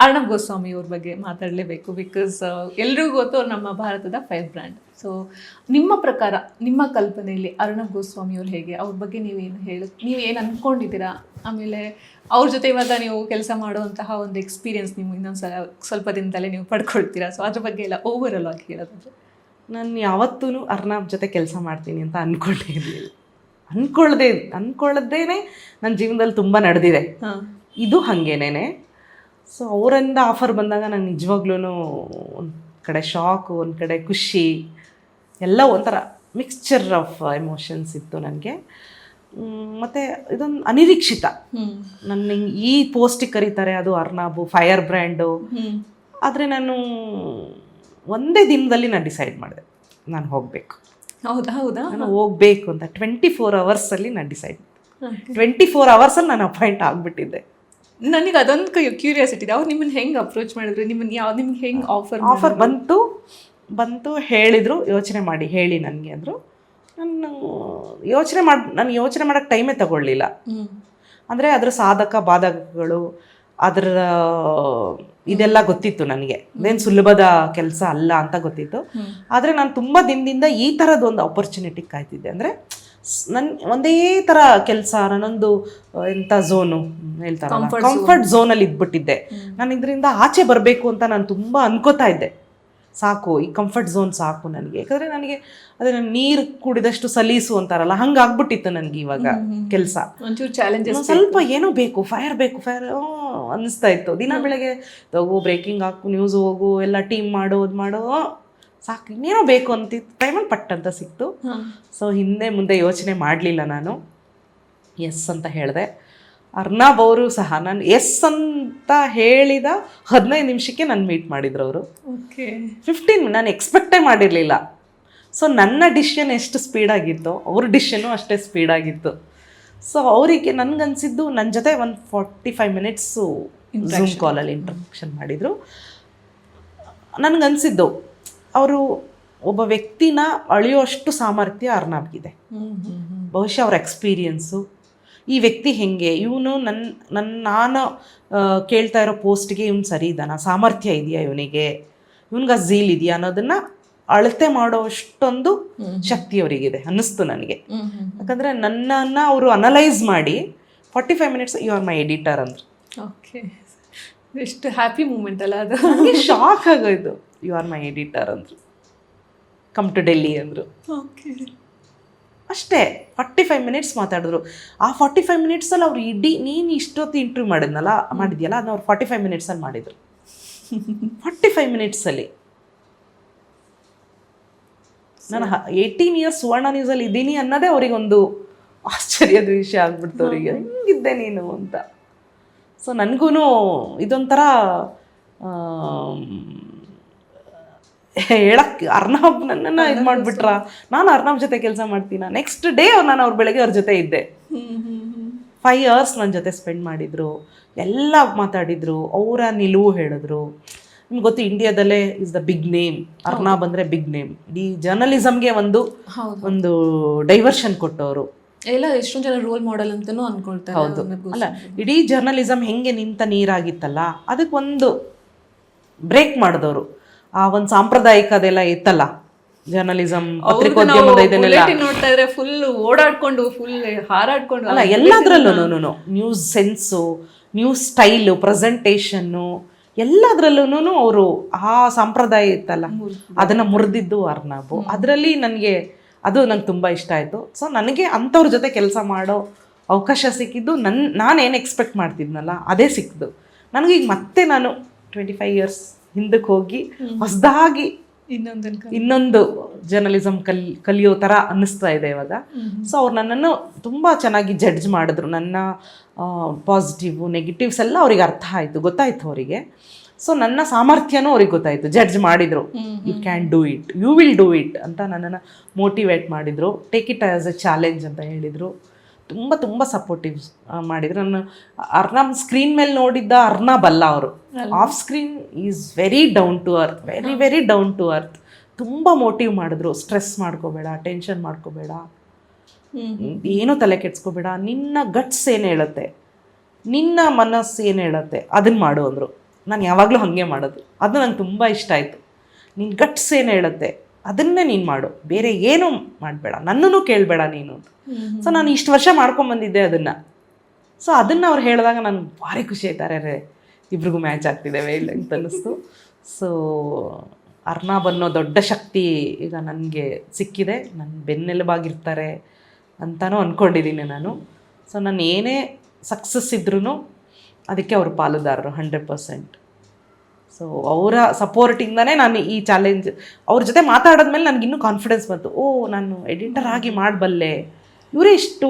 ಅರ್ಣಬ್ ಗೋಸ್ವಾಮಿ ಅವ್ರ ಬಗ್ಗೆ ಮಾತಾಡಲೇಬೇಕು ಬಿಕಾಸ್ ಎಲ್ರಿಗೂ ಗೊತ್ತು ಅವ್ರು ನಮ್ಮ ಭಾರತದ ಫೈರ್ ಬ್ರ್ಯಾಂಡ್ ಸೊ ನಿಮ್ಮ ಪ್ರಕಾರ ನಿಮ್ಮ ಕಲ್ಪನೆಯಲ್ಲಿ ಅರ್ಣಬ್ ಗೋಸ್ವಾಮಿ ಅವ್ರು ಹೇಗೆ? ಅವ್ರ ಬಗ್ಗೆ ನೀವೇನು ಹೇಳ ನೀವು ಏನು ಅಂದ್ಕೊಂಡಿದ್ದೀರಾ ಆಮೇಲೆ ಅವ್ರ ಜೊತೆ ಇವಾಗ ನೀವು ಕೆಲಸ ಮಾಡುವಂತಹ ಒಂದು ಎಕ್ಸ್ಪೀರಿಯನ್ಸ್ ನೀವು ಇನ್ನೊಂದು ಸಲ ಸ್ವಲ್ಪ ದಿನದಲ್ಲೇ ನೀವು ಪಡ್ಕೊಳ್ತೀರಾ? ಸೊ ಅದ್ರ ಬಗ್ಗೆ ಎಲ್ಲ ಓವರ್ ಆಲ್ ಆಗಿ ಹೇಳೋದಾದ್ರೆ. ನಾನು ಯಾವತ್ತೂ ಅರ್ಣಬ್ ಜೊತೆ ಕೆಲಸ ಮಾಡ್ತೀನಿ ಅಂತ ಅಂದ್ಕೊಂಡೇ ಇರಲಿಲ್ಲ. ಅಂದ್ಕೊಳ್ಳದೆ ಅಂದ್ಕೊಳ್ಳದೇನೆ ನನ್ನ ಜೀವನದಲ್ಲಿ ತುಂಬ ನಡೆದಿದೆ. ಇದು ಹಾಗೇನೇನೆ ಸೊ ಅವರಿಂದ ಆಫರ್ ಬಂದಾಗ ನಂಗೆ ನಿಜವಾಗ್ಲೂ ಒಂದು ಕಡೆ ಶಾಕು ಒಂದು ಕಡೆ ಖುಷಿ ಎಲ್ಲ ಒಂಥರ ಮಿಕ್ಸ್ಚರ್ ಆಫ್ ಎಮೋಷನ್ಸ್ ಇತ್ತು ನನಗೆ ಮತ್ತು ಇದೊಂದು ಅನಿರೀಕ್ಷಿತ. ನನ್ನ ಈ ಪೋಸ್ಟಿಗೆ ಕರೀತಾರೆ ಅದು ಅರ್ನಾಬು ಫೈರ್ ಬ್ರ್ಯಾಂಡು ಆದರೆ ನಾನು ಒಂದೇ ದಿನದಲ್ಲಿ ನಾನು ಡಿಸೈಡ್ ಮಾಡಿದೆ ನಾನು ಹೋಗಬೇಕು. ಹೌದಾ ಹೌದಾ? ನಾನು ಹೋಗಬೇಕು ಅಂತ ಟ್ವೆಂಟಿ ಫೋರ್ ಅವರ್ಸಲ್ಲಿ ನಾನು ಡಿಸೈಡ್. ಟ್ವೆಂಟಿ ಫೋರ್ ಅವರ್ಸಲ್ಲಿ ನಾನು ಅಪಾಯಿಂಟ್ ಆಗಿಬಿಟ್ಟಿದ್ದೆ. ನನಗೆ ಅದೊಂದು ಕ್ಯೂರಿಯಾಸಿಟಿ ಇದೆ. ಅವ್ರು ನಿಮ್ಮನ್ನ ಹೆಂಗೆ ಅಪ್ರೋಚ್ ಮಾಡಿದ್ರು? ನಿಮ್ಮನ್ನ ಯಾವ ನಿಮ್ಗೆ ಹೆಂಗೆ ಆಫರ್ ಆಫರ್ ಬಂತು ಬಂತು ಹೇಳಿದರು ಯೋಚನೆ ಮಾಡಿ ಹೇಳಿ ನನಗೆ ಅಂದರು. ನಾನು ಯೋಚನೆ ಮಾಡಿ ನಾನು ಯೋಚನೆ ಮಾಡೋಕ್ಕೆ ಟೈಮೇ ತಗೊಳ್ಳಿಲ್ಲ. ಅಂದರೆ ಅದರ ಸಾಧಕ ಬಾಧಕಗಳು ಅದರ ಇದೆಲ್ಲ ಗೊತ್ತಿತ್ತು ನನಗೆ. ಏನು ಸುಲಭದ ಕೆಲಸ ಅಲ್ಲ ಅಂತ ಗೊತ್ತಿತ್ತು. ಆದರೆ ನಾನು ತುಂಬ ದಿನದಿಂದ ಈ ಥರದ ಒಂದು ಆಪರ್ಚುನಿಟಿ ಕಾಯ್ತಿದ್ದೆ. ಅಂದರೆ ನನ್ನ ಒಂದೇ ತರ ಕೆಲಸ ನಾನೊಂದು ಎಂತ ಝೋನು ಹೇಳ್ತಾರ ಕಂಫರ್ಟ್ ಝೋನಲ್ಲಿ ಇದ್ಬಿಟ್ಟಿದ್ದೆ. ನಾನು ಇದರಿಂದ ಆಚೆ ಬರಬೇಕು ಅಂತ ನಾನು ತುಂಬಾ ಅನ್ಕೋತಾ ಇದ್ದೆ. ಸಾಕು ಈ ಕಂಫರ್ಟ್ ಝೋನ್ ಸಾಕು ನನಗೆ. ಯಾಕಂದ್ರೆ ನನಗೆ ಅದೇ ನಾನು ನೀರು ಕುಡಿದಷ್ಟು ಸಲೀಸು ಅಂತಾರಲ್ಲ ಹಂಗೆ ಆಗ್ಬಿಟ್ಟಿತ್ತು ನನಗೆ ಇವಾಗ ಕೆಲಸ. ಒಂಚೂರು ಚಾಲೆಂಜಸ್ ಸ್ವಲ್ಪ ಏನೋ ಬೇಕು ಫೈರ್ ಬೇಕು ಫೈರ್ ಅನಿಸ್ತಾ ಇತ್ತು. ದಿನ ಬೆಳಗ್ಗೆ ತಗೋ ಬ್ರೇಕಿಂಗ್ ಹಾಕು ನ್ಯೂಸ್ ಹೋಗು ಎಲ್ಲ ಟೀಮ್ ಮಾಡೋದು ಮಾಡೋ ಮಾಡು ಸಾಕು ಇನ್ನೇನೋ ಬೇಕು ಅಂತಿತ್ತು ಟೈಮಲ್ಲಿ ಪಟ್ ಅಂತ ಸಿಕ್ತು. ಸೊ ಹಿಂದೆ ಮುಂದೆ ಯೋಚನೆ ಮಾಡಲಿಲ್ಲ ನಾನು. ಎಸ್ ಅಂತ ಹೇಳಿದೆ. ಅರ್ನಾಬ್ ಅವರು ಸಹ ನಾನು ಎಸ್ ಅಂತ ಹೇಳಿದ ಹದಿನೈದು ನಿಮಿಷಕ್ಕೆ ನಾನು ಮೀಟ್ ಮಾಡಿದ್ರು ಅವರು. ಓಕೆ. ಫಿಫ್ಟೀನ್ ನಾನು ಎಕ್ಸ್ಪೆಕ್ಟೇ ಮಾಡಿರಲಿಲ್ಲ. ಸೊ ನನ್ನ ಡಿಶನ್ ಎಷ್ಟು ಸ್ಪೀಡಾಗಿತ್ತು ಅವ್ರ ಡಿಶನು ಅಷ್ಟೇ ಸ್ಪೀಡಾಗಿತ್ತು ಸೊ ಅವರಿಗೆ ನನಗನ್ಸಿದ್ದು ನನ್ನ ಜೊತೆ ಒಂದು ಫಾರ್ಟಿ ಫೈವ್ ಮಿನಿಟ್ಸು ಝೂಮ್ ಕಾಲಲ್ಲಿ ಇಂಟ್ರಕ್ಷನ್ ಮಾಡಿದರು. ನನಗನ್ಸಿದ್ದು. ಅವರು ಒಬ್ಬ ವ್ಯಕ್ತಿನ ಅಳಿಯೋಷ್ಟು ಸಾಮರ್ಥ್ಯ ಅರ್ನಾಬ್ಗಿದೆ. ಬಹುಶಃ ಅವ್ರ ಎಕ್ಸ್ಪೀರಿಯನ್ಸು ಈ ವ್ಯಕ್ತಿ ಹೆಂಗೆ? ಇವನು ನನ್ನ ನನ್ನ ನಾನು ಆ, ಕೇಳ್ತಾ ಇರೋ ಪೋಸ್ಟ್ಗೆ ಇವ್ನು ಸರಿ ಇದ್ದಾನ? ಸಾಮರ್ಥ್ಯ ಇದೆಯಾ ಇವನಿಗೆ? ಇವನ್ಗೆ ಝೀಲ್ ಇದೆಯಾ ಅನ್ನೋದನ್ನ ಅಳತೆ ಮಾಡೋ ಅಷ್ಟೊಂದು ಶಕ್ತಿ ಅವರಿಗಿದೆ ಅನ್ನಿಸ್ತು ನನಗೆ. ಯಾಕಂದರೆ ನನ್ನನ್ನು ಅವರು ಅನಲೈಸ್ ಮಾಡಿ forty five minutes you are my editor ಅಂದರು. ಓಕೆ ಎಷ್ಟು ಹ್ಯಾಪಿ ಮೂಮೆಂಟ್ ಅಲ್ಲ ಅದು? ಶಾಕ್ ಆಗೋಯ್ತು. ಯು ಆರ್ ಮೈ ಎಡಿಟರ್ ಅಂದರು. ಕಮ್ ಟು ಡೆಲ್ಲಿ ಅಂದರು. ಓಕೆ ಅಷ್ಟೇ ಫಾರ್ಟಿ ಫೈವ್ ಮಿನಿಟ್ಸ್ ಮಾತಾಡಿದ್ರು. ಆ ಫಾರ್ಟಿ ಫೈವ್ ಮಿನಿಟ್ಸಲ್ಲಿ ಅವ್ರು ಇಡೀ ನೀನು ಇಷ್ಟೊತ್ತು ಇಂಟರ್ವ್ಯೂ ಮಾಡಿದ್ನಲ್ಲ ಮಾಡಿದ್ಯಲ್ಲ ಅದನ್ನ ಅವ್ರು ಫಾರ್ಟಿ ಫೈವ್ ಮಿನಿಟ್ಸಲ್ಲಿ ಮಾಡಿದರು. ಫಾರ್ಟಿ ಫೈವ್ ಮಿನಿಟ್ಸಲ್ಲಿ ನಾನು ಏಯ್ಟೀನ್ ಇಯರ್ಸ್ ಸುವರ್ಣ ನ್ಯೂಸಲ್ಲಿ ಇದ್ದೀನಿ ಅನ್ನೋದೇ ಅವರಿಗೊಂದು ಆಶ್ಚರ್ಯದ ವಿಷಯ ಆಗ್ಬಿಡ್ತು ಅವರಿಗೆ. ಹೆಂಗಿದ್ದೆ ನೀನು ಅಂತ. ಸೊ ನನಗೂ ಇದೊಂಥರ ಹೇಳಕ್ ಅರ್ನಬ್ ನನ್ನನ್ನು ಇದು ಮಾಡಿಬಿಟ್ರ? ನಾನು ಅರ್ನಬ್ ಜೊತೆ ಕೆಲಸ ಮಾಡ್ತೀನ? ನೆಕ್ಸ್ಟ್ ಡೇ ನಾನು ಅವ್ರ ಬೆಳಗ್ಗೆ ಅವ್ರ ಜೊತೆ ಇದ್ದೆ. ಫೈವ್ ಇಯರ್ಸ್ ನನ್ನ ಜೊತೆ ಸ್ಪೆಂಡ್ ಮಾಡಿದರು. ಎಲ್ಲ ಮಾತಾಡಿದರು. ಅವರ ನಿಲುವು ಹೇಳಿದ್ರು. ನಿಮ್ಗೆ ಗೊತ್ತು ಇಂಡಿಯಾದಲ್ಲೇ is the big name Arnab ಅಂದರೆ ಬಿಗ್ ನೇಮ್ ಇಡೀ ಜರ್ನಲಿಸಮ್ಗೆ ಒಂದು ಒಂದು ಡೈವರ್ಷನ್ ಕೊಟ್ಟವರು. ಎಲ್ಲ ಎಷ್ಟೊಂದು ಜನ ರೋಲ್ ಮಾಡೆಲ್ ಅಂತಾನೂ ಅನ್ಕೊಳ್ತಾರೆ ಹೌದು. ಅಲ್ಲ ಇಡೀ ಜರ್ನಲಿಸಮ್ ಹೆಂಗೆ ನಿಂತ ನೀರಾಗಿತ್ತಲ್ಲ ಅದಕ್ಕೊಂದು ಬ್ರೇಕ್ ಮಾಡಿದವರು. ಆ ಒಂದು ಸಾಂಪ್ರದಾಯಿಕ ಅದೆಲ್ಲ ಇತ್ತಲ್ಲ? ಜರ್ನಲಿಸಮ್ ಪತ್ರಿಕೋದ್ಯಮದ ಇದನ್ನೆಲ್ಲ. ನೋಡ್ತಾ ಇದ್ರೆ ಫುಲ್ ಓಡಾಡ್ಕೊಂಡು ಫುಲ್ ಹಾರಾಡ್ಕೊಂಡು ಅಲ್ಲ ಎಲ್ಲದರಲ್ಲೂ news sense news style presentation ಎಲ್ಲದರಲ್ಲೂ ಅವರು ಆ ಸಂಪ್ರದಾಯ ಇತ್ತಲ್ಲ? ಅದನ್ನ ಮುರಿದಿದ್ದು ಅರ್ನಾಬು. ಅದರಲ್ಲಿ ನನಗೆ ಅದು ನಂಗೆ ತುಂಬ ಇಷ್ಟ ಆಯಿತು. ಸೊ ನನಗೆ ಅಂಥವ್ರ ಜೊತೆ ಕೆಲಸ ಮಾಡೋ ಅವಕಾಶ ಸಿಕ್ಕಿದ್ದು ನನ್ನ ಏನು ಎಕ್ಸ್ಪೆಕ್ಟ್ ಮಾಡ್ತಿದ್ನಲ್ಲ ಅದೇ ಸಿಕ್ಕಿದ್ದು. ನನಗೆ ಈಗ ಮತ್ತೆ ನಾನು ಟ್ವೆಂಟಿ ಫೈವ್ ಇಯರ್ಸ್ ಹಿಂದಕ್ಕೆ ಹೋಗಿ ಹೊಸದಾಗಿ ಇನ್ನೊಂದು ಇನ್ನೊಂದು ಜರ್ನಲಿಸಮ್ ಕಲ್ ಕಲಿಯೋ ಥರ ಅನ್ನಿಸ್ತಾ ಇದೆ ಇವಾಗ. ಸೊ ಅವ್ರು ನನ್ನನ್ನು ತುಂಬ ಚೆನ್ನಾಗಿ ಜಡ್ಜ್ ಮಾಡಿದ್ರು. ನನ್ನ ಪಾಸಿಟಿವ್ ನೆಗೆಟಿವ್ಸ್ ಎಲ್ಲ ಅವ್ರಿಗೆ ಅರ್ಥ ಆಯಿತು ಗೊತ್ತಾಯ್ತು ಅವರಿಗೆ. ಸೊ ನನ್ನ ಸಾಮರ್ಥ್ಯನೂ ಅವ್ರಿಗೆ ಗೊತ್ತಾಯಿತು. ಜಡ್ಜ್ ಮಾಡಿದರು. You can do it you will do it ಅಂತ ನನ್ನನ್ನು ಮೋಟಿವೇಟ್ ಮಾಡಿದರು. Take it as a challenge ಅಂತ ಹೇಳಿದರು. ತುಂಬ ತುಂಬ ಸಪೋರ್ಟಿವ್ ಮಾಡಿದ್ರು. ನಾನು ಅರ್ನಾಮ್ ಸ್ಕ್ರೀನ್ ಮೇಲೆ ನೋಡಿದ್ದ ಅರ್ನಾ ಬಲ್ಲ ಅವರು. Off screen is very down to earth very very down to earth ತುಂಬ ಮೋಟಿವ್ ಮಾಡಿದ್ರು. ಸ್ಟ್ರೆಸ್ ಮಾಡ್ಕೋಬೇಡ ಟೆನ್ಷನ್ ಮಾಡ್ಕೋಬೇಡ. ಏನೂ ತಲೆ ಕೆಡ್ಸ್ಕೋಬೇಡ. ನಿನ್ನ ಗಟ್ಸ್ ಏನು ಹೇಳುತ್ತೆ? ನಿನ್ನ ಮನಸ್ಸು ಏನು ಹೇಳುತ್ತೆ? ಅದನ್ನು ಮಾಡು ಅಂದರು. ನಾನು ಯಾವಾಗಲೂ ಹಾಗೆ ಮಾಡೋದು. ಅದು ನಂಗೆ ತುಂಬ ಇಷ್ಟ ಆಯಿತು. ನಿನ್ನ ಗಟ್ಸ್ ಏನು ಹೇಳುತ್ತೆ? ಅದನ್ನೇ ನೀನು ಮಾಡು. ಬೇರೆ ಏನೂ ಮಾಡಬೇಡ. ನನ್ನನ್ನು ಕೇಳಬೇಡ ನೀನು ಸೊ ನಾನು ಇಷ್ಟು ವರ್ಷ ಮಾಡ್ಕೊಂಬಂದಿದ್ದೆ ಅದನ್ನು. ಸೊ ಅದನ್ನು ಅವ್ರು ಹೇಳಿದಾಗ ನಾನು ಭಾರಿ ಖುಷಿ ಆಯ್ತಾರೆ ರೇ ಇಬ್ರಿಗೂ ಮ್ಯಾಚ್ ಆಗ್ತಿದ್ದೇವೆ ಇಲ್ಲ ಅಂತ ಅನ್ನಿಸ್ತು. ಸೊ ಅರ್ನಾಬ್ ಅನ್ನೋ ದೊಡ್ಡ ಶಕ್ತಿ ಈಗ ನನಗೆ ಸಿಕ್ಕಿದೆ. ನನ್ನ ಬೆನ್ನೆಲುಬಾಗಿರ್ತಾರೆ ಅಂತಲೂ ಅಂದ್ಕೊಂಡಿದ್ದೀನಿ ನಾನು. ಸೊ ನಾನು ಏನೇ ಸಕ್ಸಸ್ ಇದ್ರೂ ಅದಕ್ಕೆ ಅವರು ಪಾಲುದಾರರು ಹಂಡ್ರೆಡ್ ಪರ್ಸೆಂಟ್ ಸೊ ಅವರ ಸಪೋರ್ಟಿಂದನೇ ನಾನು ಈ ಚಾಲೆಂಜ್ ಅವ್ರ ಜೊತೆ ಮಾತಾಡಿದ್ಮೇಲೆ ನನಗೆ ಇನ್ನೂ ಕಾನ್ಫಿಡೆನ್ಸ್ ಬಂತು. ಓ ನಾನು ಎಡಿಟರ್ ಆಗಿ ಮಾಡಬಲ್ಲೆ. ಇವರೇ ಇಷ್ಟು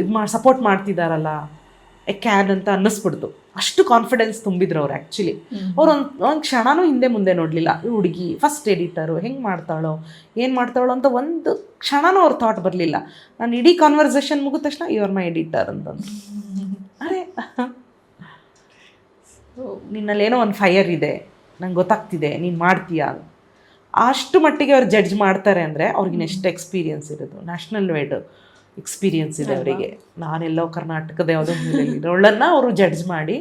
ಇದು ಮಾಡಿ ಸಪೋರ್ಟ್ ಮಾಡ್ತಿದ್ದಾರಲ್ಲ ಎ ಕ್ಯಾನ್ ಅಂತ ಅನ್ನಿಸ್ಬಿಡ್ತು. ಅಷ್ಟು ಕಾನ್ಫಿಡೆನ್ಸ್ ತುಂಬಿದ್ರು ಅವ್ರು ಆ್ಯಕ್ಚುಲಿ ಅವ್ರು ಒಂದು ಒಂದು ಕ್ಷಣನೂ ಹಿಂದೆ ಮುಂದೆ ನೋಡಲಿಲ್ಲ. ಹುಡುಗಿ ಫಸ್ಟ್ ಎಡಿಟರು ಹೆಂಗೆ ಮಾಡ್ತಾಳೋ ಏನು ಮಾಡ್ತಾಳೋ ಅಂತ ಒಂದು ಕ್ಷಣನೂ ಅವ್ರ ಥಾಟ್ ಬರಲಿಲ್ಲ. ನಾನು ಇಡೀ ಕಾನ್ವರ್ಸೇಷನ್ ಮುಗಿದ ತಕ್ಷಣ ಇವ್ರ ಮೈ ಎಡಿಟರ್ ಅಂತಂದು. ಅರೆ ನಿನ್ನಲ್ಲೇನೋ ಒಂದು ಫೈಯರ್ ಇದೆ ನಂಗೆ ಗೊತ್ತಾಗ್ತಿದೆ ನೀನು ಮಾಡ್ತೀಯಾ ಅಷ್ಟು ಮಟ್ಟಿಗೆ ಅವ್ರು ಜಡ್ಜ್ ಮಾಡ್ತಾರೆ ಅಂದರೆ ಅವ್ರಿಗೆ ಎಷ್ಟು ಎಕ್ಸ್ಪೀರಿಯನ್ಸ್ ಇರೋದು. ನ್ಯಾಷನಲ್ ವೈಡ್ ಎಕ್ಸ್ಪೀರಿಯನ್ಸ್ ಇದೆ ಅವರಿಗೆ. ನಾನೆಲ್ಲೋ ಕರ್ನಾಟಕದ ಯಾವುದೋ ಮೂಲೆಯಲ್ಲಿರೋಳನ್ನು ಅವರು ಜಡ್ಜ್ ಮಾಡಿ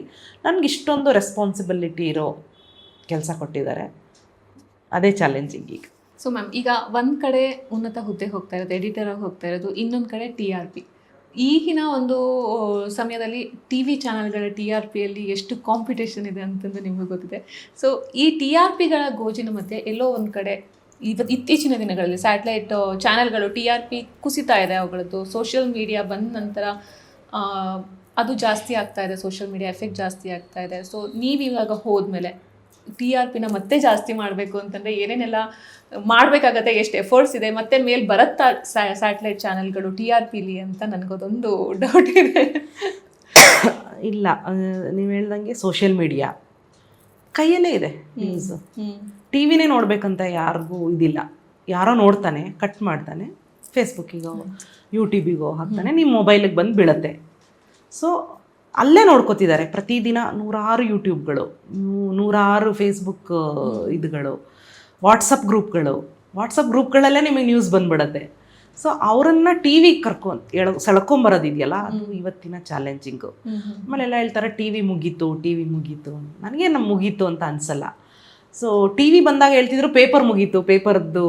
ನನಗೆ ಇಷ್ಟೊಂದು ರೆಸ್ಪಾನ್ಸಿಬಿಲಿಟಿ ಇರೋ ಕೆಲಸ ಕೊಟ್ಟಿದ್ದಾರೆ. ಅದೇ ಚಾಲೆಂಜಿಂಗ್ ಈಗ. ಸೊ ಮ್ಯಾಮ್ ಈಗ ಒಂದು ಕಡೆ ಉನ್ನತ ಹುದ್ದೆ ಹೋಗ್ತಾ ಇರೋದು ಎಡಿಟರ್ ಆಗಿ ಹೋಗ್ತಾ ಇರೋದು ಇನ್ನೊಂದು ಕಡೆ ಟಿ ಆರ್ ಪಿ ಈಗಿನ ಒಂದು ಸಮಯದಲ್ಲಿ ಟಿ ವಿ ಚಾನಲ್ಗಳ ಟಿ ಆರ್ ಪಿಯಲ್ಲಿ ಎಷ್ಟು ಕಾಂಪಿಟೇಷನ್ ಇದೆ ಅಂತಂದು ನಿಮಗೆ ಗೊತ್ತಿದೆ. ಸೊ ಈ ಟಿ ಆರ್ ಪಿಗಳ ಗೋಜಿನ ಮಧ್ಯೆ ಎಲ್ಲೋ ಒಂದು ಕಡೆ ಇವತ್ತು ಇತ್ತೀಚಿನ ದಿನಗಳಲ್ಲಿ ಸ್ಯಾಟಲೈಟ್ ಚಾನೆಲ್ಗಳು ಟಿ ಆರ್ ಪಿ ಕುಸಿತಾ ಇದೆ ಅವುಗಳದ್ದು. ಸೋಷಿಯಲ್ ಮೀಡಿಯಾ ಬಂದ ನಂತರ ಅದು ಜಾಸ್ತಿ ಆಗ್ತಾ ಇದೆ. ಸೋಷಿಯಲ್ ಮೀಡಿಯಾ ಎಫೆಕ್ಟ್ ಜಾಸ್ತಿ ಆಗ್ತಾ ಇದೆ. ಸೊ ನೀವು ಇವಾಗ ಹೋದ್ಮೇಲೆ ಟಿ ಆರ್ ಪಿನ ಮತ್ತೆ ಜಾಸ್ತಿ ಮಾಡಬೇಕು ಅಂತಂದರೆ ಏನೇನೆಲ್ಲ ಮಾಡಬೇಕಾಗತ್ತೆ ಎಷ್ಟು ಎಫರ್ಟ್ಸ್ ಇದೆ ಮತ್ತೆ ಮೇಲೆ ಬರುತ್ತಾ ಸ್ಯಾಟಲೈಟ್ ಚಾನೆಲ್ಗಳು ಟಿ ಆರ್ ಪಿಲಿ ಅಂತ ನನಗದೊಂದು ಡೌಟ್ ಇದೆ. ಇಲ್ಲ ನೀವು ಹೇಳ್ದಂಗೆ ಸೋಷಿಯಲ್ ಮೀಡಿಯಾ ಕೈಯಲ್ಲೇ ಇದೆ ನ್ಯೂಸ್ ಟಿ ವಿನೇ ನೋಡಬೇಕಂತ ಯಾರಿಗೂ ಇದಿಲ್ಲ. ಯಾರೋ ನೋಡ್ತಾನೆ ಕಟ್ ಮಾಡ್ತಾನೆ ಫೇಸ್ಬುಕ್ಕಿಗೋ ಯೂಟ್ಯೂಬಿಗೋ ಹಾಕ್ತಾನೆ ನಿಮ್ಮ ಮೊಬೈಲಿಗೆ ಬಂದು ಬೀಳತ್ತೆ. ಸೊ ಅಲ್ಲೇ ನೋಡ್ಕೋತಿದ್ದಾರೆ. ಪ್ರತಿದಿನ ನೂರಾರು ಯೂಟ್ಯೂಬ್ಗಳು ನೂರಾರು ಫೇಸ್ಬುಕ್ ಇದುಗಳು ವಾಟ್ಸಪ್ ಗ್ರೂಪ್ಗಳು. ವಾಟ್ಸಪ್ ಗ್ರೂಪ್ಗಳಲ್ಲೇ ನಿಮಗೆ ನ್ಯೂಸ್ ಬಂದ್ಬಿಡತ್ತೆ. ಸೊ ಅವರನ್ನು ಟಿ ವಿ ಕರ್ಕೊಂಡು ಎಳ ಸೆಳ್ಕೊಂಬರೋದಿದೆಯಲ್ಲ ಅದು ಇವತ್ತಿನ ಚಾಲೆಂಜಿಂಗು ಆಮೇಲೆ ಎಲ್ಲ ಹೇಳ್ತಾರೆ ಟಿ ವಿ ಮುಗೀತು ಟಿ ವಿ ಮುಗೀತು. ನನಗೆ ನಮ್ಮ ಮುಗೀತು ಅಂತ ಅನ್ಸಲ್ಲ. ಸೊ ಟಿ ವಿ ಬಂದಾಗ ಹೇಳ್ತಿದ್ರು ಪೇಪರ್ ಮುಗೀತು ಪೇಪರ್ದು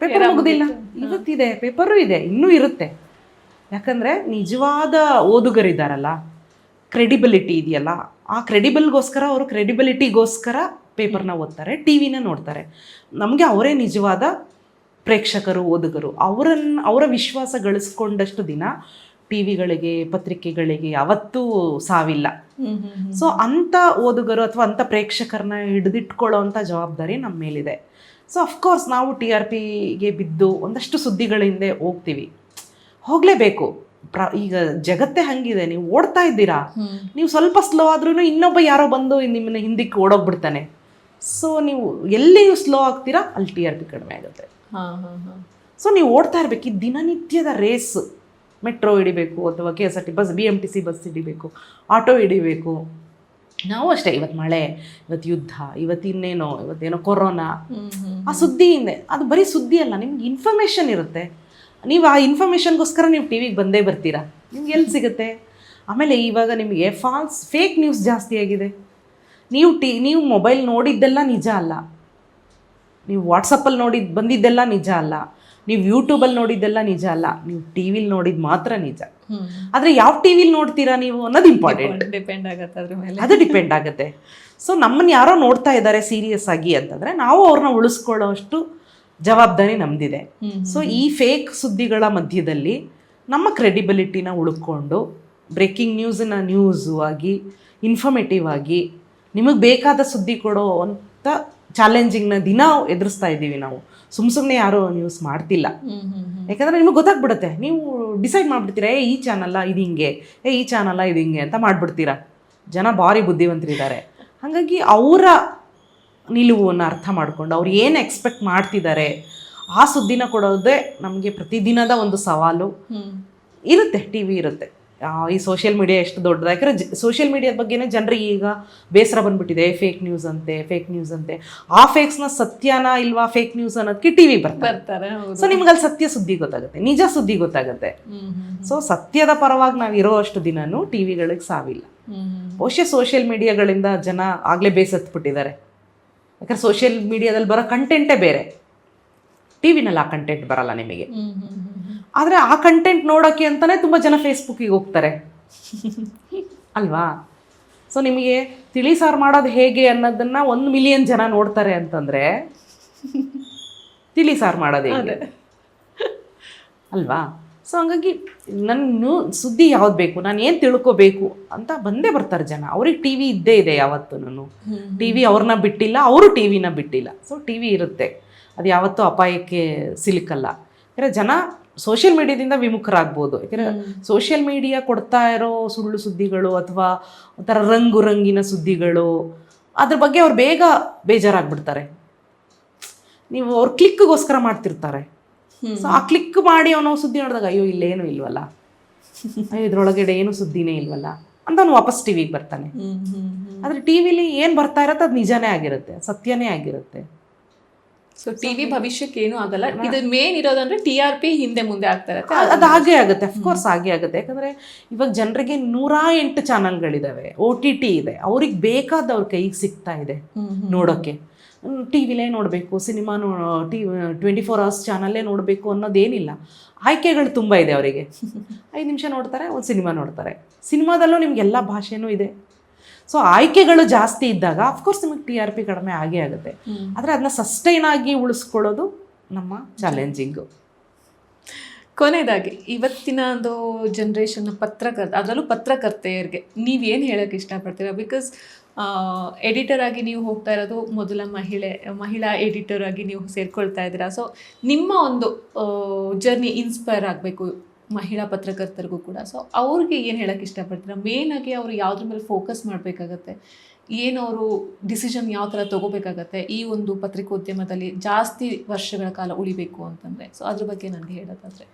ಪೇಪರ್ ಮುಗುದಿಲ್ಲ. ಇವತ್ತಿದೆ ಪೇಪರು ಇದೆ ಇನ್ನೂ ಇರುತ್ತೆ. ಯಾಕಂದ್ರೆ ನಿಜವಾದ ಓದುಗರಿದ್ದಾರಲ್ಲ ಕ್ರೆಡಿಬಿಲಿಟಿ ಇದೆಯಲ್ಲ ಆ ಕ್ರೆಡಿಬಲ್ಗೋಸ್ಕರ ಅವರು ಕ್ರೆಡಿಬಿಲಿಟಿಗೋಸ್ಕರ ಪೇಪರ್ನ ಓದ್ತಾರೆ ಟಿ ವಿನ ನೋಡ್ತಾರೆ. ನಮಗೆ ಅವರೇ ನಿಜವಾದ ಪ್ರೇಕ್ಷಕರು ಓದುಗರು. ಅವರನ್ನು ಅವರ ವಿಶ್ವಾಸ ಗಳಿಸ್ಕೊಂಡಷ್ಟು ದಿನ ಟಿ ವಿಗಳಿಗೆ ಪತ್ರಿಕೆಗಳಿಗೆ ಯಾವತ್ತೂ ಸಾವಿಲ್ಲ. ಸೊ ಅಂಥ ಓದುಗರು ಅಥವಾ ಅಂಥ ಪ್ರೇಕ್ಷಕರನ್ನ ಹಿಡಿದಿಟ್ಕೊಳ್ಳೋ ಅಂಥ ಜವಾಬ್ದಾರಿ ನಮ್ಮ ಮೇಲಿದೆ. ಸೊ ಅಫ್ಕೋರ್ಸ್ ನಾವು ಟಿ ಆರ್ ಪಿಗೆ ಬಿದ್ದು ಒಂದಷ್ಟು ಸುದ್ದಿಗಳ ಹಿಂದೆ ಹೋಗ್ತೀವಿ. ಹೋಗಲೇಬೇಕು. ಪ್ರ ಈಗ ಜಗತ್ತೇ ಹಂಗಿದೆ ನೀವು ಓಡ್ತಾ ಇದ್ದೀರಾ? ನೀವು ಸ್ವಲ್ಪ ಸ್ಲೋ ಆದ್ರೂ ಇನ್ನೊಬ್ಬ ಯಾರೋ ಬಂದು ನಿಮ್ಮನ್ನ ಹಿಂದಿಕ್ಕೆ ಓಡೋಗ್ಬಿಡ್ತಾನೆ. ಸೊ ನೀವು ಎಲ್ಲಿ ನೀವು ಸ್ಲೋ ಆಗ್ತೀರಾ ಅಲ್ಲಿ ಟಿ ಆರ್ ಪಿ ಕಡಿಮೆ ಆಗುತ್ತೆ. ಸೊ ನೀವು ಓಡ್ತಾ ಇರ್ಬೇಕು ಈ ದಿನನಿತ್ಯದ ರೇಸ್ ಮೆಟ್ರೋ ಹಿಡಿಬೇಕು ಅಥವಾ K S R T bus B M T C bus ಹಿಡಿಬೇಕು ಆಟೋ ಹಿಡಿಬೇಕು. ನಾವು ಅಷ್ಟೇ ಇವತ್ತು ಮಳೆ ಇವತ್ತು ಯುದ್ಧ ಇವತ್ತು ಇನ್ನೇನೋ ಇವತ್ತೇನೋ ಕೊರೋನಾ. ಆ ಸುದ್ದಿಯಿಂದ ಅದು ಬರೀ ಸುದ್ದಿ ಅಲ್ಲ ನಿಮ್ಗೆ ಇನ್ಫಾರ್ಮೇಶನ್ ಇರುತ್ತೆ. ನೀವು ಆ ಇನ್ಫಾರ್ಮೇಷನ್ಗೋಸ್ಕರ ನೀವು ಟಿ ವಿಗೆ ಬಂದೇ ಬರ್ತೀರಾ? ನಿಮ್ಗೆ ಎಲ್ಲಿ ಸಿಗುತ್ತೆ? ಆಮೇಲೆ ಇವಾಗ ನಿಮಗೆ ಫಾಲ್ಸ್ ಫೇಕ್ ನ್ಯೂಸ್ ಜಾಸ್ತಿ ಆಗಿದೆ. ನೀವು ಟಿ ನೀವು ಮೊಬೈಲ್ ನೋಡಿದ್ದೆಲ್ಲ ನಿಜ ಅಲ್ಲ. ನೀವು ವಾಟ್ಸಪ್ಪಲ್ಲಿ ನೋಡಿದ್ದು ಬಂದಿದ್ದೆಲ್ಲ ನಿಜ ಅಲ್ಲ. ನೀವು ಯೂಟ್ಯೂಬಲ್ಲಿ ನೋಡಿದ್ದೆಲ್ಲ ನಿಜ ಅಲ್ಲ. ನೀವು ಟಿ ವಿಲಿ ನೋಡಿದ್ದು ಮಾತ್ರ ನಿಜ. ಆದರೆ ಯಾವ ಟಿ ವಿಲಿ ನೋಡ್ತೀರಾ ನೀವು ಅನ್ನೋದು ಇಂಪಾರ್ಟೆಂಟ್ ಡಿಪೆಂಡ್ ಆಗುತ್ತೆ ಅದ್ರ ಮೇಲೆ. ಅದು ಡಿಪೆಂಡ್ ಆಗುತ್ತೆ. ಸೊ ನಮ್ಮನ್ನು ಯಾರೋ ನೋಡ್ತಾ ಇದ್ದಾರೆ ಸೀರಿಯಸ್ ಆಗಿ ಅಂತಂದರೆ ನಾವು ಅವ್ರನ್ನ ಉಳಿಸ್ಕೊಳ್ಳೋ ಅಷ್ಟು ಜವಾಬ್ದಾರಿ ನಮ್ದಿದೆ. ಸೊ ಈ ಫೇಕ್ ಸುದ್ದಿಗಳ ಮಧ್ಯದಲ್ಲಿ ನಮ್ಮ ಕ್ರೆಡಿಬಿಲಿಟಿನ ಉಳ್ಕೊಂಡು ಬ್ರೇಕಿಂಗ್ ನ್ಯೂಸನ್ನ ನ್ಯೂಸ್ ಆಗಿ ಇನ್ಫಾರ್ಮೇಟಿವ್ ಆಗಿ ನಿಮಗೆ ಬೇಕಾದ ಸುದ್ದಿ ಕೊಡೋ ಅಂತ ಚಾಲೆಂಜಿಂಗ್ನ ದಿನ ಎದುರಿಸ್ತಾ ಇದ್ದೀವಿ ನಾವು. ಸುಮ್ ಸುಮ್ಮನೆ ಯಾರೂ ನ್ಯೂಸ್ ಮಾಡ್ತಿಲ್ಲ. ಯಾಕಂದರೆ ನಿಮಗೆ ಗೊತ್ತಾಗ್ಬಿಡುತ್ತೆ. ನೀವು ಡಿಸೈಡ್ ಮಾಡಿಬಿಡ್ತೀರಾ ಏ ಈ ಚಾನಲ್ಲ ಇದು ಹಿಂಗೆ. ಏ ಈ ಚಾನಲ್ಲ ಇದು ಹಿಂಗೆ ಅಂತ ಮಾಡಿಬಿಡ್ತೀರಾ. ಜನ ಭಾರಿ ಬುದ್ಧಿವಂತರಿದ್ದಾರೆ. ಹಾಗಾಗಿ ಅವರ ನಿಲುವನ್ನು ಅರ್ಥ ಮಾಡಿಕೊಂಡು ಅವ್ರು ಏನು ಎಕ್ಸ್ಪೆಕ್ಟ್ ಮಾಡ್ತಿದ್ದಾರೆ ಆ ಸುದ್ದಿನ ಕೊಡೋದೇ ನಮಗೆ ಪ್ರತಿದಿನದ ಒಂದು ಸವಾಲು. ಇರುತ್ತೆ ಟಿ ವಿ ಇರುತ್ತೆ. ಈ ಸೋಷಿಯಲ್ ಮೀಡಿಯಾ ಎಷ್ಟು ದೊಡ್ಡದು ಯಾಕಂದರೆ ಸೋಷಿಯಲ್ ಮೀಡಿಯಾದ ಬಗ್ಗೆನೇ ಜನರಿಗೆ ಈಗ ಬೇಸರ ಬಂದ್ಬಿಟ್ಟಿದೆ ಫೇಕ್ ನ್ಯೂಸ್ ಅಂತೆ ಫೇಕ್ ನ್ಯೂಸ್ ಅಂತೆ. ಆ ಫೇಕ್ಸ್ನ ಸತ್ಯನ ಇಲ್ವಾ ಫೇಕ್ ನ್ಯೂಸ್ ಅನ್ನೋದಕ್ಕೆ ಟಿ ವಿ ಬರ್ತಾರೆ. ಸೊ ನಿಮ್ಗೆ ಅಲ್ಲಿ ಸತ್ಯ ಸುದ್ದಿ ಗೊತ್ತಾಗುತ್ತೆ ನಿಜ ಸುದ್ದಿ ಗೊತ್ತಾಗುತ್ತೆ. ಸೊ ಸತ್ಯದ ಪರವಾಗಿ ನಾವು ಇರೋ ಅಷ್ಟು ದಿನನೂ ಟಿ ವಿಗಳಿಗೆ ಸಾವಿಲ್ಲ. ಬಹುಶಃ ಸೋಷಿಯಲ್ ಮೀಡಿಯಾಗಳಿಂದ ಜನ ಆಗಲೇ ಬೇಸತ್ಬಿಟ್ಟಿದ್ದಾರೆ. ಯಾಕಂದ್ರೆ ಸೋಷಿಯಲ್ ಮೀಡಿಯಾದಲ್ಲಿ ಬರೋ ಕಂಟೆಂಟೇ ಬೇರೆ. ಟಿ ವಿನಲ್ಲಿ ಆ ಕಂಟೆಂಟ್ ಬರಲ್ಲ ನಿಮಗೆ. ಆದರೆ ಆ ಕಂಟೆಂಟ್ ನೋಡೋಕ್ಕೆ ಅಂತಲೇ ತುಂಬ ಜನ ಫೇಸ್ಬುಕ್ಕಿಗೆ ಹೋಗ್ತಾರೆ. ಅಲ್ವಾ? ಸೊ ನಿಮಗೆ ತಿಳಿ ಸಾರು ಮಾಡೋದು ಹೇಗೆ ಅನ್ನೋದನ್ನ ಒಂದು ಮಿಲಿಯನ್ ಜನ ನೋಡ್ತಾರೆ ಅಂತಂದರೆ ತಿಳಿ ಸಾರು ಮಾಡೋದು ಹೇಗೆ? ಅಲ್ವಾ? ಸೊ ಹಂಗಾಗಿ ನನ್ನ ಸುದ್ದಿ ಯಾವ್ದು ಬೇಕು? ನಾನು ಏನು ತಿಳ್ಕೋಬೇಕು? ಅಂತ ಬಂದೇ ಬರ್ತಾರೆ ಜನ. ಅವ್ರಿಗೆ ಟಿ ವಿ ಇದ್ದೇ ಇದೆ ಯಾವತ್ತು ನಾನು ಟಿ ವಿ ಅವ್ರನ್ನ ಬಿಟ್ಟಿಲ್ಲ ಅವರು ಟಿ ವಿನ ಬಿಟ್ಟಿಲ್ಲ. ಸೊ ಟಿ ವಿ ಇರುತ್ತೆ. ಅದು ಯಾವತ್ತೂ ಅಪಾಯಕ್ಕೆ ಸಿಲುಕಲ್ಲ. ಯಾಕಂದರೆ ಜನ ಸೋಷಿಯಲ್ ಮೀಡಿಯಾದಿಂದ ವಿಮುಖರಾಗ್ಬೋದು. ಯಾಕಂದರೆ ಸೋಷಿಯಲ್ ಮೀಡಿಯಾ ಕೊಡ್ತಾ ಇರೋ ಸುಳ್ಳು ಸುದ್ದಿಗಳು ಅಥವಾ ಒಂಥರ ರಂಗು ರಂಗಿನ ಸುದ್ದಿಗಳು ಅದ್ರ ಬಗ್ಗೆ ಅವ್ರು ಬೇಗ ಬೇಜಾರಾಗ್ಬಿಡ್ತಾರೆ. ನೀವು ಅವ್ರ ಕ್ಲಿಕ್ಗೋಸ್ಕರ ಮಾಡ್ತಿರ್ತಾರೆ. ಸೊ ಆ ಕ್ಲಿಕ್ ಮಾಡಿ ಅವನು ಸುದ್ದಿ ನೋಡಿದಾಗ ಅಯ್ಯೋ ಇಲ್ಲೇನು ಇಲ್ವಲ್ಲ. ಅಯ್ಯೋ ಇದ್ರೊಳಗಡೆ ಏನು ಸುದ್ದಿನೇ ಇಲ್ವಲ್ಲ. ಅಂತ ಅವ್ನು ವಾಪಸ್ ಟಿವಿಗೆ ಬರ್ತಾನೆ. ಆದ್ರೆ ಟಿವಿಲಿ ಏನ್ ಬರ್ತಾ ಇರತ್ತೆ ಅದು ನಿಜನೇ ಆಗಿರುತ್ತೆ ಸತ್ಯನೇ ಆಗಿರುತ್ತೆ. ಸೊ ಟಿವಿ ಭವಿಷ್ಯಕ್ಕೆ ಏನು ಆಗಲ್ಲ. ಇದು ಮೇನ್ ಇರೋದಂದ್ರೆ ಟಿ ಆರ್ ಪಿ ಹಿಂದೆ ಮುಂದೆ ಆಗ್ತಾ ಇರತ್ತೆ. ಅದು ಹಾಗೆ ಆಗುತ್ತೆ ಅಫ್ಕೋರ್ಸ್ ಹಾಗೆ ಆಗುತ್ತೆ. ಯಾಕಂದ್ರೆ ಇವಾಗ ಜನರಿಗೆ ನೂರ ಎಂಟು ಚಾನಲ್ಗಳಿದ್ದಾವೆ ಓ ಟಿ ಟಿ ಇದೆ. ಅವ್ರಿಗೆ ಬೇಕಾದವ್ರ ಕೈಗೆ ಸಿಗ್ತಾ ಇದೆ ನೋಡೋಕೆ. ನೋಡೋಕ್ಕೆ ಟಿ ವಿಲೇ ನೋಡಬೇಕು ಸಿನಿಮಾ ನೋ ಟಿ ಟ್ವೆಂಟಿ ಫೋರ್ ಅವರ್ಸ್ ಚಾನಲ್ಲೇ ನೋಡಬೇಕು ಅನ್ನೋದೇನಿಲ್ಲ. ಆಯ್ಕೆಗಳು ತುಂಬ ಇದೆ ಅವರಿಗೆ. ಐದು ನಿಮಿಷ ನೋಡ್ತಾರೆ ಒಂದು ಸಿನಿಮಾ ನೋಡ್ತಾರೆ. ಸಿನಿಮಾದಲ್ಲೂ ನಿಮ್ಗೆ ಎಲ್ಲ ಭಾಷೆನೂ ಇದೆ. ಸೊ ಆಯ್ಕೆಗಳು ಜಾಸ್ತಿ ಇದ್ದಾಗ ಅಫ್ಕೋರ್ಸ್ ನಿಮಗೆ ಟಿ ಆರ್ ಪಿ ಕಡಿಮೆ ಆಗೇ ಆಗುತ್ತೆ. ಆದರೆ ಅದನ್ನ ಸಸ್ಟೈನ್ ಆಗಿ ಉಳಿಸ್ಕೊಳ್ಳೋದು ನಮ್ಮ ಚಾಲೆಂಜಿಂಗು ಕೊನೆಯದಾಗಿ ಇವತ್ತಿನ ಒಂದು ಜನ್ರೇಷನ್ ಪತ್ರಕರ್ತ ಅದರಲ್ಲೂ ಪತ್ರಕರ್ತೆಯರಿಗೆ ನೀವೇನು ಹೇಳೋಕ್ಕೆ ಇಷ್ಟಪಡ್ತೀರಾ? ಬಿಕಾಸ್ ಎಡಿಟರ್ ಆಗಿ ನೀವು ಹೋಗ್ತಾ ಇರೋದು ಮೊದಲ ಮಹಿಳೆ, ಮಹಿಳಾ ಎಡಿಟರ್ ಆಗಿ ನೀವು ಸೇರ್ಕೊಳ್ತಾ ಇದ್ದೀರಾ. ಸೊ ನಿಮ್ಮ ಒಂದು ಜರ್ನಿ ಇನ್ಸ್ಪೈರ್ ಆಗಬೇಕು ಮಹಿಳಾ ಪತ್ರಕರ್ತರಿಗೂ ಕೂಡ. ಸೊ ಅವ್ರಿಗೆ ಏನು ಹೇಳಕ್ಕೆ ಇಷ್ಟಪಡ್ತೀರಾ? ಮೇನ್ ಆಗಿ ಅವರು ಯಾವುದ್ರ ಮೇಲೆ ಫೋಕಸ್ ಮಾಡಬೇಕಾಗತ್ತೆ? ಏನು ಅವರು ಡಿಸಿಷನ್ ಯಾವ ಥರ ತೊಗೋಬೇಕಾಗತ್ತೆ? ಈ ಒಂದು ಪತ್ರಿಕೋದ್ಯಮದಲ್ಲಿ ಜಾಸ್ತಿ ವರ್ಷಗಳ ಕಾಲ ಉಳಿಬೇಕು ಅಂತಂದರೆ. ಸೊ ಅದ್ರ ಬಗ್ಗೆ ನನಗೆ ಹೇಳೋದಾದ್ರೆ.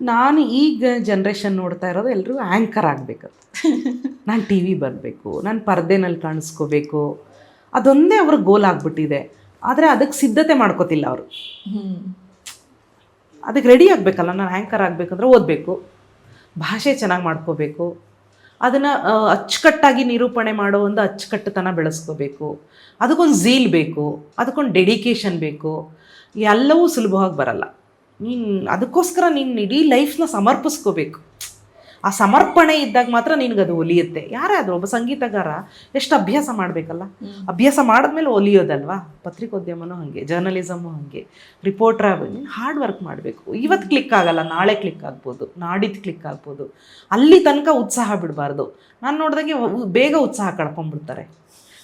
ನಾನು ಈಗ ಜನ್ರೇಷನ್ ನೋಡ್ತಾ ಇರೋದು ಎಲ್ಲರೂ ಆ್ಯಂಕರ್ ಆಗಬೇಕು. ನಾನು ಟಿ ವಿ ಬರಬೇಕು, ನಾನು ಪರ್ದೆನಲ್ಲಿ ಕಾಣಿಸ್ಕೋಬೇಕು. ಅದೊಂದೇ ಅವ್ರಿಗೆ ಗೋಲ್ ಆಗಿಬಿಟ್ಟಿದೆ. ಆದರೆ ಅದಕ್ಕೆ ಸಿದ್ಧತೆ ಮಾಡ್ಕೋತಿಲ್ಲ ಅವರು. ಅದಕ್ಕೆ ರೆಡಿ ಆಗಬೇಕಲ್ಲ, ನಾನು ಆ್ಯಂಕರ್ ಆಗಬೇಕಂದ್ರೆ ಓದಬೇಕು. ಭಾಷೆ ಚೆನ್ನಾಗಿ ಮಾಡ್ಕೋಬೇಕು. ಅದನ್ನು ಅಚ್ಚುಕಟ್ಟಾಗಿ ನಿರೂಪಣೆ ಮಾಡೋ ಒಂದು ಅಚ್ಚುಕಟ್ಟುತನ ಬೆಳೆಸ್ಕೋಬೇಕು. ಅದಕ್ಕೊಂದು ಝೀಲ್ ಬೇಕು. ಅದಕ್ಕೊಂದು ಡೆಡಿಕೇಶನ್ ಬೇಕು. ಎಲ್ಲವೂ ಸುಲಭವಾಗಿ ಬರಲ್ಲ. ನೀನು ಅದಕ್ಕೋಸ್ಕರ ನೀನು ಇಡೀ ಲೈಫ್ನ ಸಮರ್ಪಿಸ್ಕೋಬೇಕು. ಆ ಸಮರ್ಪಣೆ ಇದ್ದಾಗ ಮಾತ್ರ ನಿನಗದು ಒಲಿಯುತ್ತೆ. ಯಾರೇ ಅದು ಒಬ್ಬ ಸಂಗೀತಗಾರ ಎಷ್ಟು ಅಭ್ಯಾಸ ಮಾಡಬೇಕಲ್ಲ? ಅಭ್ಯಾಸ ಮಾಡಿದ್ಮೇಲೆ ಒಲಿಯೋದಲ್ವಾ? ಪತ್ರಿಕೋದ್ಯಮನೂ ಹಾಗೆ ಜರ್ನಲಿಸಮು ಹಾಗೆ ರಿಪೋರ್ಟ್ರ್ ನೀನು ಹಾರ್ಡ್ ವರ್ಕ್ ಮಾಡಬೇಕು. ಇವತ್ತು ಕ್ಲಿಕ್ ಆಗಲ್ಲ ನಾಳೆ ಕ್ಲಿಕ್ ಆಗ್ಬೋದು ನಾಡಿದ್ದು ಕ್ಲಿಕ್ ಆಗ್ಬೋದು. ಅಲ್ಲಿ ತನಕ ಉತ್ಸಾಹ ಬಿಡಬಾರ್ದು. ನಾನು ನೋಡಿದಾಗೆ ಬೇಗ ಉತ್ಸಾಹ ಕಳ್ಕೊಂಡ್ಬಿಡ್ತಾರೆ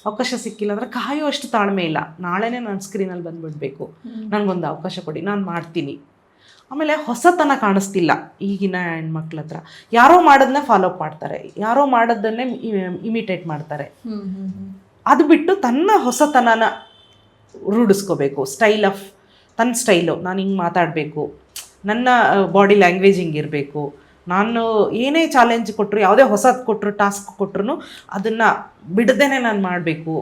ಅವಕಾಶ ಸಿಕ್ಕಿಲ್ಲ ಅಂದರೆ ಕಾಯೋ ಅಷ್ಟು ತಾಳ್ಮೆ ಇಲ್ಲ. ನಾಳೆನೇ ನಾನು ಸ್ಕ್ರೀನಲ್ಲಿ ಬಂದುಬಿಡ್ಬೇಕು. ನನಗೊಂದು ಅವಕಾಶ ಕೊಡಿ ನಾನು ಮಾಡ್ತೀನಿ. ಆಮೇಲೆ ಹೊಸತನ ಕಾಣಿಸ್ತಿಲ್ಲ ಈಗಿನ ಹೆಣ್ಮಕ್ಳ ಹತ್ರ. ಯಾರೋ ಮಾಡೋದನ್ನ ಫಾಲೋ ಅಪ್ ಮಾಡ್ತಾರೆ. ಯಾರೋ ಮಾಡೋದನ್ನೇ ಇಮಿಟೇಟ್ ಮಾಡ್ತಾರೆ. ಅದು ಬಿಟ್ಟು ತನ್ನ ಹೊಸತನನ ರೂಢಿಸ್ಕೋಬೇಕು. ಸ್ಟೈಲ್ ಆಫ್ ತನ್ನ ಸ್ಟೈಲು ನಾನು ಹಿಂಗೆ ಮಾತಾಡಬೇಕು. ನನ್ನ ಬಾಡಿ ಲ್ಯಾಂಗ್ವೇಜ್ ಹಿಂಗಿರಬೇಕು ನಾನು ಏನೇ ಚಾಲೆಂಜ್ ಕೊಟ್ಟರು ಯಾವುದೇ ಹೊಸದು ಕೊಟ್ಟರು ಟಾಸ್ಕ್ ಕೊಟ್ಟರು ಅದನ್ನು ಬಿಡದೇನೆ ನಾನು ಮಾಡಬೇಕು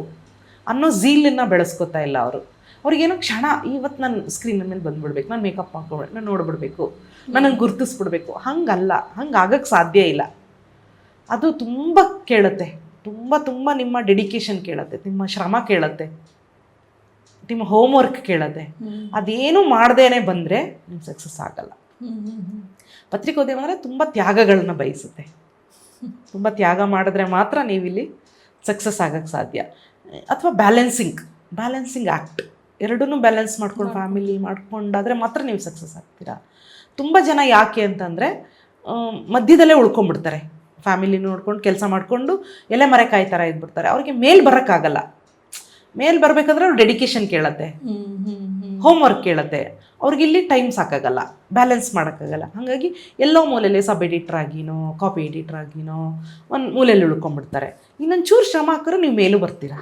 ಅನ್ನೋ ಝೀಲನ್ನು ಬೆಳೆಸ್ಕೊತಾ ಇಲ್ಲ ಅವರು. ಅವ್ರಿಗೇನೋ ಕ್ಷಣ ಇವತ್ತು ನಾನು ಸ್ಕ್ರೀನ್ ಮೇಲೆ ಬಂದ್ಬಿಡ್ಬೇಕು ನಾನು ಮೇಕಪ್ ಹಾಕ್ಕೊಬೇಕು ನಾನು ನೋಡ್ಬಿಡ್ಬೇಕು ನನಗೆ ಗುರ್ತಿಸ್ಬಿಡ್ಬೇಕು. ಹಂಗಲ್ಲ ಹಂಗೆ ಆಗಕ್ಕೆ ಸಾಧ್ಯ ಇಲ್ಲ. ಅದು ತುಂಬ ಕೇಳುತ್ತೆ ತುಂಬ ತುಂಬ ನಿಮ್ಮ ಡೆಡಿಕೇಶನ್ ಕೇಳುತ್ತೆ ನಿಮ್ಮ ಶ್ರಮ ಕೇಳುತ್ತೆ ನಿಮ್ಮ ಹೋಮ್ವರ್ಕ್ ಕೇಳುತ್ತೆ. ಹ್ಮ್. ಅದೇನು ಮಾಡ್ದೇನೆ ಬಂದರೆ ನಿಮ್ಮ ಸಕ್ಸಸ್ ಆಗಲ್ಲ. ಹ್ಮ್ ಹ್ಮ್ ಹ್ಮ್. ಪತ್ರಿಕೋದ್ಯಮ ಅಂದರೆ ತುಂಬ ತ್ಯಾಗಗಳನ್ನ ಬಯಸುತ್ತೆ. ತುಂಬ ತ್ಯಾಗ ಮಾಡಿದ್ರೆ ಮಾತ್ರ ನೀವಿಲ್ಲಿ ಸಕ್ಸಸ್ ಆಗೋಕ್ಕೆ ಸಾಧ್ಯ. ಅಥವಾ ಬ್ಯಾಲೆನ್ಸಿಂಗ್ ಬ್ಯಾಲೆನ್ಸಿಂಗ್ ಆ್ಯಕ್ಟ್ ಎರಡನ್ನೂ ಬ್ಯಾಲೆನ್ಸ್ ಮಾಡ್ಕೊಂಡು ಫ್ಯಾಮಿಲಿ ಮಾಡ್ಕೊಂಡಾದರೆ ಮಾತ್ರ ನೀವು ಸಕ್ಸಸ್ ಆಗ್ತೀರಾ. ತುಂಬ ಜನ ಯಾಕೆ ಅಂತಂದರೆ ಮಧ್ಯದಲ್ಲೇ ಉಳ್ಕೊಂಡ್ಬಿಡ್ತಾರೆ. ಫ್ಯಾಮಿಲಿ ನೋಡ್ಕೊಂಡು ಕೆಲಸ ಮಾಡಿಕೊಂಡು ಎಲೆ ಮರೆಕಾಯಿ ಥರ ಇದ್ಬಿಡ್ತಾರೆ. ಅವ್ರಿಗೆ ಮೇಲ್ ಬರೋಕ್ಕಾಗಲ್ಲ. ಮೇಲ್ ಬರಬೇಕಾದ್ರೆ ಅವ್ರು ಡೆಡಿಕೇಶನ್ ಕೇಳತ್ತೆ. ಹೋಮ್ವರ್ಕ್ ಕೇಳುತ್ತೆ. ಅವ್ರಿಗೆ ಇಲ್ಲಿ ಟೈಮ್ ಸಾಕಾಗಲ್ಲ. ಬ್ಯಾಲೆನ್ಸ್ ಮಾಡೋಕ್ಕಾಗಲ್ಲ. ಹಾಗಾಗಿ ಎಲ್ಲೋ ಮೂಲೆಯಲ್ಲಿ ಸಬ್ ಎಡಿಟರ್ ಆಗಿನೋ ಕಾಪಿ ಎಡಿಟರ್ ಆಗಿನೋ ಒಂದು ಮೂಲೆಯಲ್ಲಿ ಉಳ್ಕೊಂಡ್ಬಿಡ್ತಾರೆ. ಇನ್ನೊಂದು ಚೂರು ಶ್ರಮ ಹಾಕಿದ್ರೆ ನೀವು ಮೇಲೂ ಬರ್ತೀರಾ?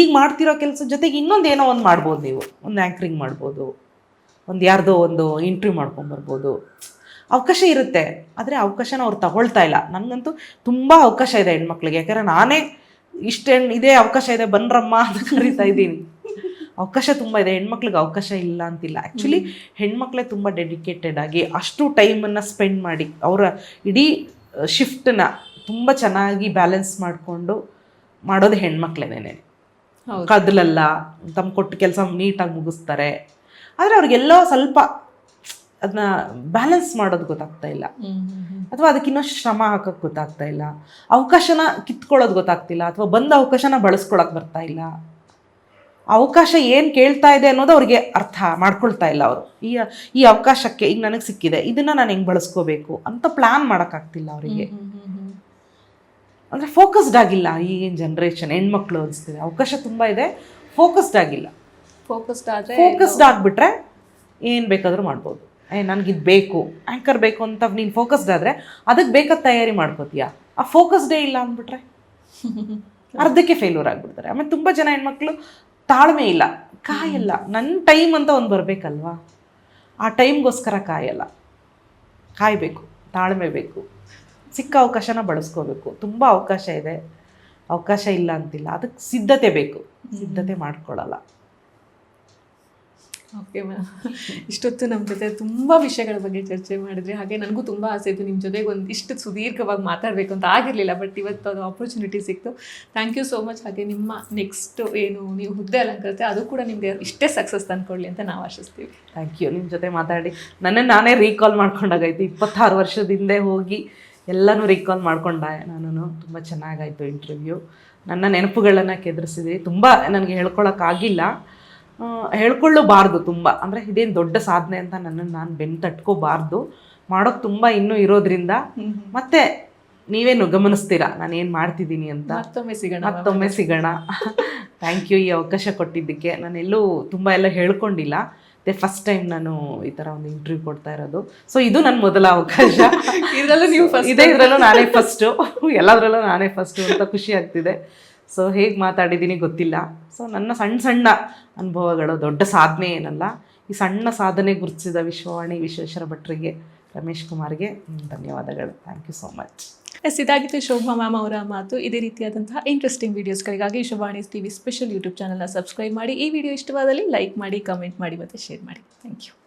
ಈಗ ಮಾಡ್ತಿರೋ ಕೆಲಸ ಜೊತೆಗೆ ಇನ್ನೊಂದು ಏನೋ ಒಂದು ಮಾಡ್ಬೋದು ನೀವು. ಒಂದು ಆ್ಯಂಕ್ರಿಂಗ್ ಮಾಡ್ಬೋದು. ಒಂದು ಯಾರ್ದೋ ಒಂದು ಇಂಟ್ರ್ಯೂ ಮಾಡ್ಕೊಂಬರ್ಬೋದು ಅವಕಾಶ ಇರುತ್ತೆ. ಆದರೆ ಅವಕಾಶನ ಅವ್ರು ತಗೊಳ್ತಾ ಇಲ್ಲ. ನನಗಂತೂ ತುಂಬ ಅವಕಾಶ ಇದೆ ಹೆಣ್ಮಕ್ಳಿಗೆ. ಯಾಕಂದರೆ ನಾನೇ ಇಷ್ಟೇ ಇದೇ ಅವಕಾಶ ಇದೆ ಬನ್ರಮ್ಮ ಅಂತ ಕರಿತಾ ಇದ್ದೀನಿ. ಅವಕಾಶ ತುಂಬ ಇದೆ. ಹೆಣ್ಮಕ್ಳಿಗೆ ಅವಕಾಶ ಇಲ್ಲ ಅಂತಿಲ್ಲ. ಆ್ಯಕ್ಚುಲಿ ಹೆಣ್ಮಕ್ಳೇ ತುಂಬ ಡೆಡಿಕೇಟೆಡ್ ಆಗಿ ಅಷ್ಟು ಟೈಮನ್ನು ಸ್ಪೆಂಡ್ ಮಾಡಿ ಅವರ ಇಡೀ ಶಿಫ್ಟನ್ನ ತುಂಬ ಚೆನ್ನಾಗಿ ಬ್ಯಾಲೆನ್ಸ್ ಮಾಡಿಕೊಂಡು ಮಾಡೋದು ಹೆಣ್ಮಕ್ಳೇನೇನೆ. ಹೌದು. ಕದಲಲ್ಲ ತಮ್ಮ ಕೊಟ್ಟು ಕೆಲಸ ನೀಟಾಗಿ ಮುಗಿಸ್ತಾರೆ. ಆದರೆ ಅವ್ರಿಗೆಲ್ಲ ಸ್ವಲ್ಪ ಅದನ್ನ ಬ್ಯಾಲೆನ್ಸ್ ಮಾಡೋದು ಗೊತ್ತಾಗ್ತಾ ಇಲ್ಲ. ಅಥವಾ ಅದಕ್ಕೆ ಇನ್ನಷ್ಟು ಶ್ರಮ ಹಾಕೋಕ್ಕೆ ಗೊತ್ತಾಗ್ತಾ ಇಲ್ಲ. ಅವಕಾಶನ ಕಿತ್ಕೊಳ್ಳೋದು ಗೊತ್ತಾಗ್ತಿಲ್ಲ. ಅಥವಾ ಬಂದ ಅವಕಾಶನ ಬಳಸ್ಕೊಳಕ್ಕೆ ಬರ್ತಾ ಇಲ್ಲ. ಅವಕಾಶ ಏನು ಕೇಳ್ತಾ ಇದೆ ಅನ್ನೋದು ಅವ್ರಿಗೆ ಅರ್ಥ ಮಾಡ್ಕೊಳ್ತಾ ಇಲ್ಲ ಅವರು. ಈ ಈ ಅವಕಾಶಕ್ಕೆ ಈಗ ನನಗೆ ಸಿಕ್ಕಿದೆ ಇದನ್ನ ನಾನು ಹೆಂಗೆ ಬಳಸ್ಕೋಬೇಕು ಅಂತ ಪ್ಲಾನ್ ಮಾಡೋಕ್ಕಾಗ್ತಿಲ್ಲ ಅವರಿಗೆ. ಅಂದರೆ ಫೋಕಸ್ಡ್ ಆಗಿಲ್ಲ ಈಗಿನ ಜನ್ರೇಷನ್ ಹೆಣ್ಮಕ್ಳು ಅನಿಸ್ತಿದೆ. ಅವಕಾಶ ತುಂಬ ಇದೆ ಫೋಕಸ್ಡ್ ಆಗಿಲ್ಲ. ಫೋಕಸ್ಡ್ ಆದರೆ ಫೋಕಸ್ಡ್ ಆಗಿಬಿಟ್ರೆ ಏನು ಬೇಕಾದರೂ ಮಾಡ್ಬೋದು. ಏ ನನಗಿದು ಬೇಕು ಆ್ಯಂಕರ್ ಬೇಕು ಅಂತ ನೀನು ಫೋಕಸ್ಡ್ ಆದರೆ ಅದಕ್ಕೆ ಬೇಕಾದ ತಯಾರಿ ಮಾಡ್ಕೋತೀಯಾ? ಆ ಫೋಕಸ್ಡೇ ಇಲ್ಲ ಅಂದ್ಬಿಟ್ರೆ. ಅರ್ಧಕ್ಕೆ ಫೇಲ್ಯೂರ್ ಆಗಿಬಿಡ್ತಾರೆ. ಆಮೇಲೆ ತುಂಬ ಜನ ಹೆಣ್ಮಕ್ಳು ತಾಳ್ಮೆ ಇಲ್ಲ ಕಾಯಲ್ಲ. ನನ್ನ ಟೈಮ್ ಅಂತ ಒಂದು ಬರಬೇಕಲ್ವಾ? ಆ ಟೈಮ್ಗೋಸ್ಕರ ಕಾಯಲ್ಲ. ಕಾಯಬೇಕು ತಾಳ್ಮೆ ಬೇಕು. ಸಿಕ್ಕ ಅವಕಾಶನ ಬಳಸ್ಕೋಬೇಕು. ತುಂಬ ಅವಕಾಶ ಇದೆ. ಅವಕಾಶ ಇಲ್ಲ ಅಂತಿಲ್ಲ. ಅದಕ್ಕೆ ಸಿದ್ಧತೆ ಬೇಕು. ಸಿದ್ಧತೆ ಮಾಡ್ಕೊಳ್ಳಲ್ಲ ಓಕೆ ಮ್ಯಾಮ್ ಇಷ್ಟೊತ್ತು ನಮ್ಮ ಜೊತೆ ತುಂಬ ವಿಷಯಗಳ ಬಗ್ಗೆ ಚರ್ಚೆ ಮಾಡಿದ್ರಿ. ಹಾಗೆ ನನಗೂ ತುಂಬ ಆಸೆ ಇತ್ತು ನಿಮ್ಮ ಜೊತೆಗೆ ಒಂದು ಇಷ್ಟು ಸುದೀರ್ಘವಾಗಿ ಮಾತಾಡಬೇಕು ಅಂತ ಆಗಿರಲಿಲ್ಲ ಬಟ್ ಇವತ್ತು ಅದು ಆಪರ್ಚುನಿಟಿ ಸಿಕ್ತು. ಥ್ಯಾಂಕ್ ಯು ಸೋ ಮಚ್ ಹಾಗೆ ನಿಮ್ಮ ನೆಕ್ಸ್ಟ್ ಏನು ನೀವು ಹುದ್ದೆ ಅಲಂಕರಿಸ್ತೆ ಅದು ಕೂಡ ನಿಮಗೆ ಇಷ್ಟೇ ಸಕ್ಸಸ್ ತಂದ್ಕೊಳ್ಳಿ ಅಂತ ನಾವು ಆಶಿಸ್ತೀವಿ. ಥ್ಯಾಂಕ್ ಯು ನಿಮ್ಮ ಜೊತೆ ಮಾತಾಡಿ. ನನ್ನನ್ನು ನಾನೇ ರೀಕಾಲ್ ಮಾಡ್ಕೊಂಡಾಗಾಯ್ತು. ಇಪ್ಪತ್ತಾರು ವರ್ಷದಿಂದ ಹೋಗಿ ಎಲ್ಲನೂ ರೀಕಾಲ್ ಮಾಡ್ಕೊಂಡೆ ನಾನು ತುಂಬ ಚೆನ್ನಾಗಾಯಿತು ಇಂಟರ್ವ್ಯೂ ನನ್ನ ನೆನಪುಗಳನ್ನು ಕೆದರಿಸಿದ್ವಿ ತುಂಬ ನನಗೆ ಹೇಳ್ಕೊಳಕ್ಕಾಗಿಲ್ಲ ಹೇಳ್ಕೊಳ್ಳಬಾರ್ದು ತುಂಬ. ಅಂದರೆ ಇದೇನು ದೊಡ್ಡ ಸಾಧನೆ ಅಂತ ನನ್ನನ್ನು ನಾನು ಬೆನ್ನು ತಟ್ಕೋಬಾರ್ದು. ಮಾಡೋದು ತುಂಬ ಇನ್ನೂ ಇರೋದ್ರಿಂದ. ಮತ್ತೆ ನೀವೇನು ಗಮನಿಸ್ತೀರಾ? ನಾನು ಏನು ಮಾಡ್ತಿದ್ದೀನಿ ಅಂತ? ಮತ್ತೊಮ್ಮೆ ಸಿಗೋಣ ಮತ್ತೊಮ್ಮೆ ಸಿಗೋಣ. ಥ್ಯಾಂಕ್ ಯು ಈ ಅವಕಾಶ ಕೊಟ್ಟಿದ್ದಕ್ಕೆ. ನಾನು ಎಲ್ಲೂ ತುಂಬ ಎಲ್ಲ ಹೇಳ್ಕೊಂಡಿಲ್ಲ. ಮತ್ತೆ ಫಸ್ಟ್ ಟೈಮ್ ನಾನು ಈ ಥರ ಒಂದು ಇಂಟರ್ವ್ಯೂ ಕೊಡ್ತಾ ಇರೋದು. ಸೊ ಇದು ನನ್ನ ಮೊದಲ ಅವಕಾಶ. ಇದರಲ್ಲೂ ನೀವು ಇದೇ ಇದರಲ್ಲೂ ನಾನೇ ಫಸ್ಟು ಎಲ್ಲದರಲ್ಲೂ ನಾನೇ ಫಸ್ಟು ಅಂತ ಖುಷಿ ಆಗ್ತಿದೆ. ಸೊ ಹೇಗೆ ಮಾತಾಡಿದ್ದೀನಿ ಗೊತ್ತಿಲ್ಲ. ಸೊ ನನ್ನ ಸಣ್ಣ ಸಣ್ಣ ಅನುಭವಗಳು, ದೊಡ್ಡ ಸಾಧನೆ ಏನಲ್ಲ, ಈ ಸಣ್ಣ ಸಾಧನೆ ಗುರುತಿಸಿದ ವಿಶ್ವವಾಣಿ ವಿಶ್ವೇಶ್ವರ ಭಟ್ರಿಗೆ, ರಮೇಶ್ ಕುಮಾರ್ಗೆ ಧನ್ಯವಾದಗಳು. Thank you so much yes, ಇದಾಗಿತ್ತು ಶೋಭಾ ಮ್ಯಾಮ್ ಅವರ ಮಾತು. ಇದೇ ರೀತಿಯಾದಂತಹ interesting ವಿಡಿಯೋಸ್ಗಳಿಗಾಗಿ Shobhani T V special YouTube ಚಾನಲ್ನ ಸಬ್ಸ್ಕ್ರೈಬ್ ಮಾಡಿ. ಈ ವಿಡಿಯೋ ಇಷ್ಟವಾದಲ್ಲಿ ಲೈಕ್ ಮಾಡಿ ಕಮೆಂಟ್ ಮಾಡಿ ಮತ್ತು ಶೇರ್ ಮಾಡಿ. Thank you